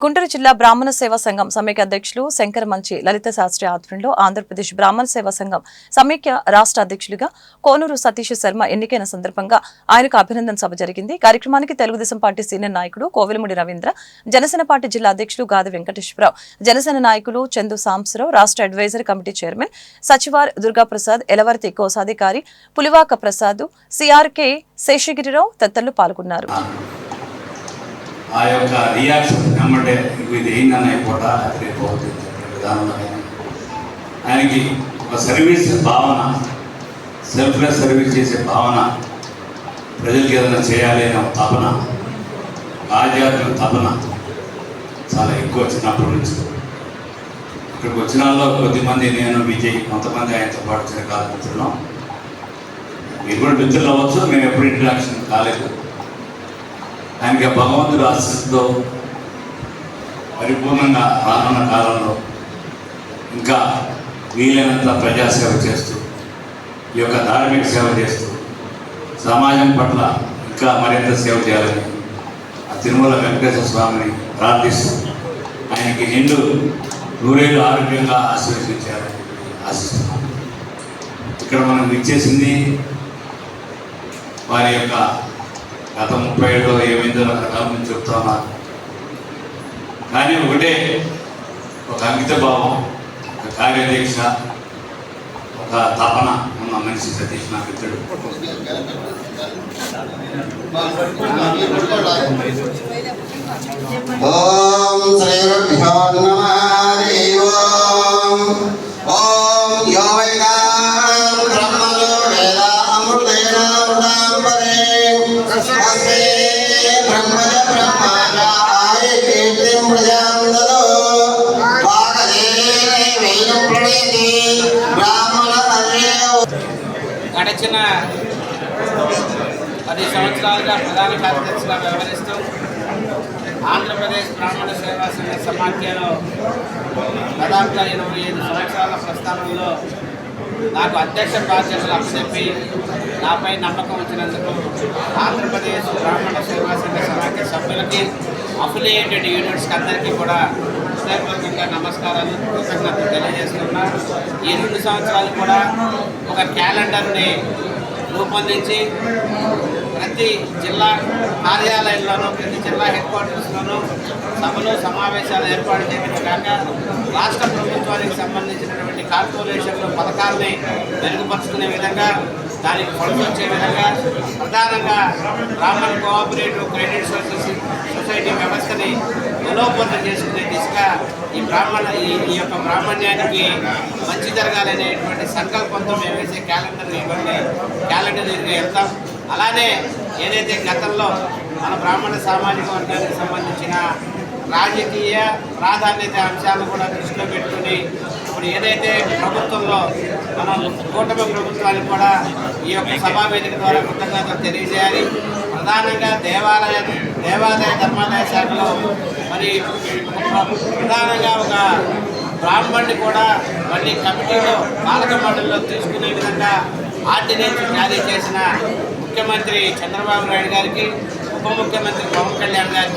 గుంటూరు జిల్లా బ్రాహ్మణ సేవా సంఘం సమైక్య అధ్యక్షులు శంకర మంచి లలిత శాస్త్రి ఆధ్వర్యంలో ఆంధ్రప్రదేశ్ బ్రాహ్మణ సేవా సంఘం సమైక్య రాష్ట్ర అధ్యక్షులుగా కోనూరు సతీష్ శర్మ ఎన్నికైన సందర్భంగా ఆయనకు అభినందన సభ జరిగింది. కార్యక్రమానికి తెలుగుదేశం పార్టీ సీనియర్ నాయకుడు కోవెలముడి రవీంద్ర జనసేన పార్టీ జిల్లా అధ్యక్షులు గాది వెంకటేశ్వరరావు జనసేన నాయకులు చందు సాంబశివరావు రాష్ట్ర అడ్వైజరీ కమిటీ చైర్మన్ సచివార్ దుర్గాప్రసాద్ ఎలవర్తి కోశాధికారి పులివాక ప్రసాద్ సిఆర్కే శేషగిరిరావు తదితరులు పాల్గొన్నారు. ఆ యొక్క రియాక్షన్ వెంబడే ఇది ఏందని పూట రేపు అవుతుంది. విధానంలో ఆయనకి ఒక సర్వీస్ భావన సెల్ఫ్గా సర్వీస్ చేసే భావన ప్రజలకి ఏదైనా చేయాలి అనే తపన ఆధ్యాత్మిక తపన చాలా ఎక్కువ చిన్నప్పటి నుంచి. ఇక్కడికి వచ్చిన వాళ్ళలో కొద్దిమంది నేను విజయ్ కొంతమంది ఆయనతో పాటు చిరకాల మిత్రులం మీరు కూడా మిత్రులు అవ్వచ్చు మేము ఎప్పుడు ఇంట్రాక్షన్ కాలేదు. ఆయనకి ఆ భగవంతుడు ఆశిస్సుతో పరిపూర్ణంగా రానున్న కాలంలో ఇంకా వీలైనంత ప్రజాసేవ చేస్తూ ఈ యొక్క ధార్మిక సేవ చేస్తూ సమాజం పట్ల ఇంకా మరింత సేవ చేయాలని ఆ తిరుమల వెంకటేశ్వర స్వామిని ప్రార్థిస్తూ ఆయనకి నిండు నూరేళ్ళు ఆరోగ్యంగా ఆశీర్వదించాలని ఆశిస్తున్నాను ఇక్కడ మనం ఇచ్చేసింది వారి యొక్క గత ముప్పై ఏడులో ఏమైందో నాకు నుంచి చెప్తా ఉన్నారు కానీ ఒకటే ఒక అంకిత భావం ఒక కార్యదీక్ష ఒక తపన ఉన్న మనిషి సతీష్ నా మిత్రుడు ఓం శ్రీ గడిచిన పది సంవత్సరాలుగా ప్రధాన కార్యదర్శిగా వ్యవహరిస్తూ ఆంధ్రప్రదేశ్ బ్రాహ్మణ సేవా సంఘ సమాఖ్యలో దాదాపుగా ఇరవై ఐదు సంవత్సరాల ప్రస్థానంలో నాకు అధ్యక్ష బాధ్యతలు అప్పచెప్పి నాపై నమ్మకం వచ్చినందుకు ఆంధ్రప్రదేశ్ బ్రాహ్మణ సేవా సంఘ సమాఖ్య సభ్యులకి అఫిలియేటెడ్ యూనిట్స్కి అందరికీ కూడా హృదయపూర్వకంగా నమస్కారాలు కృతజ్ఞతలు తెలియజేస్తున్నా. ఈ రెండు సంవత్సరాలు కూడా ఒక క్యాలెండర్ని రూపొందించి ప్రతి జిల్లా కార్యాలయంలోనూ ప్రతి జిల్లా హెడ్ క్వార్టర్స్లోనూ సభలు సమావేశాలు ఏర్పాటు చేయడమే కాక రాష్ట్ర ప్రభుత్వానికి సంబంధించినటువంటి కార్పొరేషన్లు పథకాల్ని మెరుగుపరుచుకునే విధంగా దానికి ఫలితం వచ్చే విధంగా ప్రధానంగా Brahman cooperative credit society society వ్యవస్థని బలోపేతం చేసుకునే దిశగా ఈ బ్రాహ్మణ ఈ ఈ యొక్క బ్రాహ్మణ్యానికి మంచి జరగాలనేటువంటి సంకల్పంతో మేము వేసే క్యాలెండర్ ఇవ్వండి. క్యాలెండర్ వెళ్తాం అలానే ఏదైతే గతంలో మన బ్రాహ్మణ సామాజిక వర్గానికి సంబంధించిన రాజకీయ ప్రాధాన్యత అంశాలను కూడా దృష్టిలో పెట్టుకుని ఇప్పుడు ఏదైతే ప్రభుత్వంలో మన కూటమి ప్రభుత్వానికి కూడా ఈ యొక్క సభావేదిక ద్వారా కృతజ్ఞతలు తెలియజేయాలి. ప్రధానంగా దేవాలయ దేవాదాయ ధర్మాదాయ శాఖలో మరి ప్రధానంగా ఒక బ్రాహ్మణ్ణి కూడా మళ్ళీ కమిటీలో పాలక మండలిలో తీసుకునే విధంగా ఆర్డినెన్స్ జారీ చేసిన ముఖ్యమంత్రి చంద్రబాబు నాయుడు గారికి ఉప ముఖ్యమంత్రి పవన్ కళ్యాణ్ గారికి